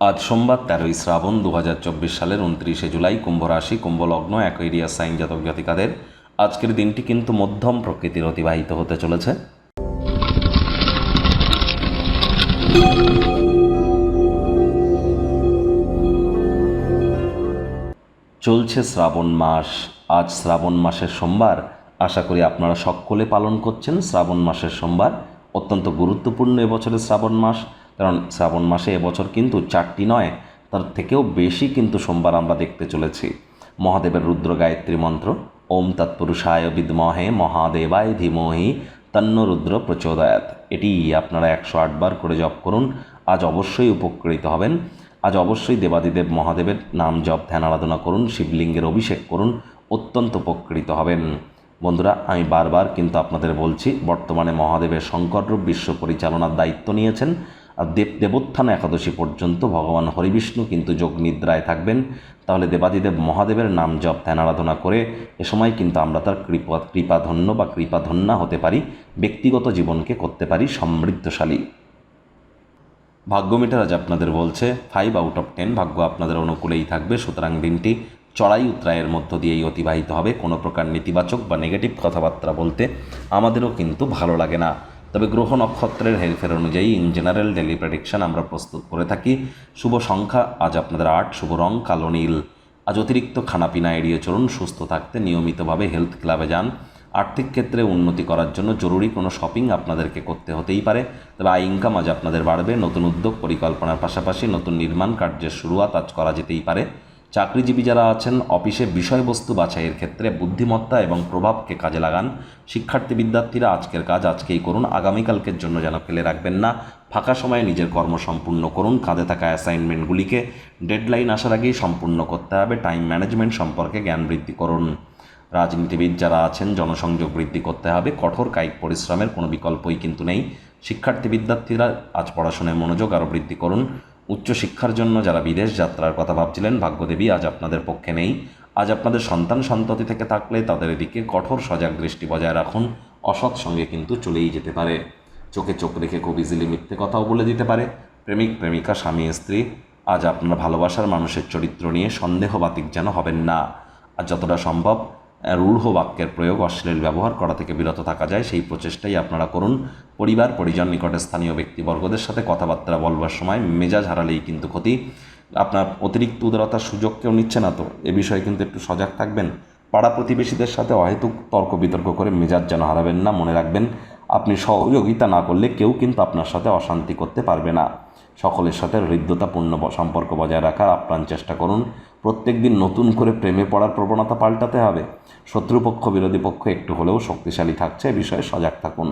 আজ সোমবার তেরোই শ্রাবণ দু হাজার চব্বিশ সালের উনত্রিশে জুলাই কুম্ভ রাশি কুম্ভ লগ্ন অ্যাকোয়েরিয়াস সাইন জাতক জাতিকাদের আজকের দিনটি কিন্তু মধ্যম প্রকৃতির অতিবাহিত হতে চলেছে। চলছে শ্রাবণ মাস। আজ শ্রাবণ মাসের সোমবার। আশা করি আপনারা সকলে পালন করছেন। শ্রাবণ মাসের সোমবার অত্যন্ত গুরুত্বপূর্ণ এবছরের শ্রাবণ মাস। কারণ শ্রাবণ মাসে এবছর কিন্তু চারটি নয়, তার থেকেও বেশি কিন্তু সোমবার আমরা দেখতে চলেছি। মহাদেবের রুদ্র গায়ত্রী মন্ত্র, ওম তৎপুরুষায় বিদ্মহে মহাদেবায় ধীমহি তন্ন রুদ্র প্রচোদয়াত। এটি আপনারা একশো আটবার করে জপ করুন, আজ অবশ্যই উপকৃত হবেন। আজ অবশ্যই দেবাদিদেব মহাদেবের নাম জপ, ধ্যান, আরাধনা করুন, শিবলিঙ্গের অভিষেক করুন, অত্যন্ত উপকৃত হবেন। বন্ধুরা, আমি বারবার কিন্তু আপনাদের বলছি, বর্তমানে মহাদেবের শঙ্কররূপ বিশ্ব পরিচালনার দায়িত্ব নিয়েছেন। দেব দেবোত্থান একাদশী পর্যন্ত ভগবান হরিবিষ্ণু কিন্তু যোগ নিদ্রায় থাকবেন। তাহলে দেবাদিদেব মহাদেবের নাম জপ, ধ্যান, আরাধনা করে এ সময় কিন্তু আমরা তার কৃপা, কৃপাধন্য বা কৃপাধন্যা হতে পারি, ব্যক্তিগত জীবনকে করতে পারি সমৃদ্ধশালী। ভাগ্যমিটার আজ আপনাদের বলছে ফাইভ আউট অফ টেন ভাগ্য আপনাদের অনুকূলেই থাকবে, সুতরাং দিনটি চড়াই উত্রায়ের মধ্য দিয়েই অতিবাহিত হবে। কোনো প্রকার নেতিবাচক বা নেগেটিভ কথাবার্তা বলতে আমাদেরও কিন্তু ভালো লাগে না। তবে গ্রহ নক্ষত্রের হেরফের অনুযায়ী ইন জেনারেল ডেলি প্রেডিকশন আমরা প্রস্তুত করে থাকি। শুভ সংখ্যা, আজ আপনাদের আট, শুভ রং, কালো, নীল। আজ অতিরিক্ত খানাপিনা এড়িয়ে চলুন, সুস্থ থাকতে নিয়মিতভাবে হেলথ ক্লাবে যান। আর্থিক ক্ষেত্রে উন্নতি করার জন্য জরুরি কোনো শপিং আপনাদেরকে করতে হতেই পারে। তবে আয় ইনকাম আজ আপনাদের বাড়বে, নতুন উদ্যোগ, পরিকল্পনার পাশাপাশি নতুন নির্মাণ কার্যের শুরুয়াত আজ করা যেতেই পারে। চাকরিজীবী যারা আছেন, অফিসে বিষয়বস্তু বাছাইয়ের ক্ষেত্রে বুদ্ধিমত্তা এবং প্রভাবকে কাজে লাগান। শিক্ষার্থী বিদ্যার্থীরা আজকের কাজ আজকেই করুন, আগামীকালকের জন্য যেন ফেলে রাখবেন না। ফাঁকা সময়ে নিজের কর্ম সম্পূর্ণ করুন, কাঁধে থাকা অ্যাসাইনমেন্টগুলিকে। ডেডলাইন আসার আগেই সম্পূর্ণ করতে হবে, টাইম ম্যানেজমেন্ট সম্পর্কে জ্ঞান বৃদ্ধি করুন। রাজনীতিবিদ যারা আছেন, জনসংযোগ বৃদ্ধি করতে হবে, কঠোর কায়িক পরিশ্রমের কোনো বিকল্পই কিন্তু নেই। শিক্ষার্থী বিদ্যার্থীরা আজ পড়াশোনায় মনোযোগ আরও বৃদ্ধি করুন। উচ্চশিক্ষার জন্য যারা বিদেশ যাত্রার কথা ভাবছিলেন, ভাগ্যদেবী আজ আপনাদের পক্ষে নেই। আজ আপনাদের সন্তান সন্ততি থেকে থাকলে তাদের এদিকে কঠোর সজাগ দৃষ্টি বজায় রাখুন। অসৎ সঙ্গে কিন্তু চলেই যেতে পারে। চোখে চোখ রেখে খুব ইজিলি মিথ্যে কথাও বলে দিতে পারে। প্রেমিক, প্রেমিকা, স্বামী, স্ত্রী, আজ আপনারা ভালোবাসার মানুষের চরিত্র নিয়ে সন্দেহবাতিক যেন হবেন না। আর যতটা সম্ভব রূঢ় বাক্যের প্রয়োগ অশ্লীল ব্যবহার করা থেকে বিরত থাকা যায়, সেই প্রচেষ্টাই আপনারা করুন। পরিবার, পরিজন নিকটে স্থানীয় ব্যক্তিবর্গদের সাথে কথাবার্তা বলবার সময় মেজাজ হারালেই কিন্তু ক্ষতি। আপনার অতিরিক্ত উদারতার সুযোগ কেউ নিচ্ছে না তো? এ বিষয়ে কিন্তু একটু সজাগ থাকবেন। পাড়া প্রতিবেশীদের সাথে অহেতুক তর্ক বিতর্ক করে মেজাজ যেন হারাবেন না, মনে রাখবেন, আপনি সহযোগিতা না করলে কেউ কিন্তু আপনার সাথে অশান্তি করতে পারবে না। সকলের সাথে হৃদ্যতাপূর্ণ সম্পর্ক বজায় রাখার আপ্রাণ চেষ্টা করুন। প্রত্যেক দিন নতুন করে প্রেমে পড়ার প্রবণতা পাল্টাতে হবে। শত্রুপক্ষ, বিরোধী পক্ষ একটু হলেও শক্তিশালী থাকছে, এ বিষয়ে সজাগ থাকুন।